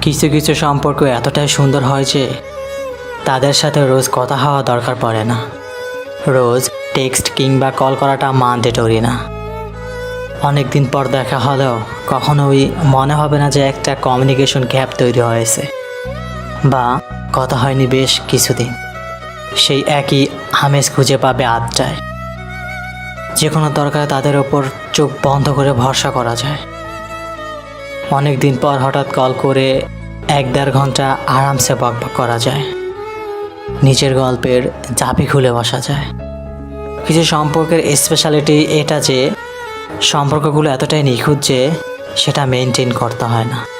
কিছু কিছু সম্পর্ক এতটাই সুন্দর হয় যে তাদের সাথে রোজ কথা হওয়া দরকার পড়ে না। রোজ টেক্সট কিংবা কল করাটা মানতে টরি না। অনেক দিন পর দেখা হলেও কখনোই মনে হবে না যে একটা কমিউনিকেশন গ্যাপ তৈরি হয়েছে। বা কথা হয়নি বেশ কিছুদিন। সেই একই আমেজ খুঁজে পাবে আড্ডায়। যে কোনো দরকারে তাদের ওপর চোখ বন্ধ করে ভরসা করা যায়। অনেক দিন পর হঠাৎ কল করে এক দেড় ঘণ্টা আরামসে বকবক করা যায়। নিজের গল্পের চাবি খুলে বসা যায়। কিছু সম্পর্কের স্পেশালিটি এটা যে, সম্পর্কগুলো এতটাই নিখুঁত যে, সেটা মেনটেন করতে হয় না।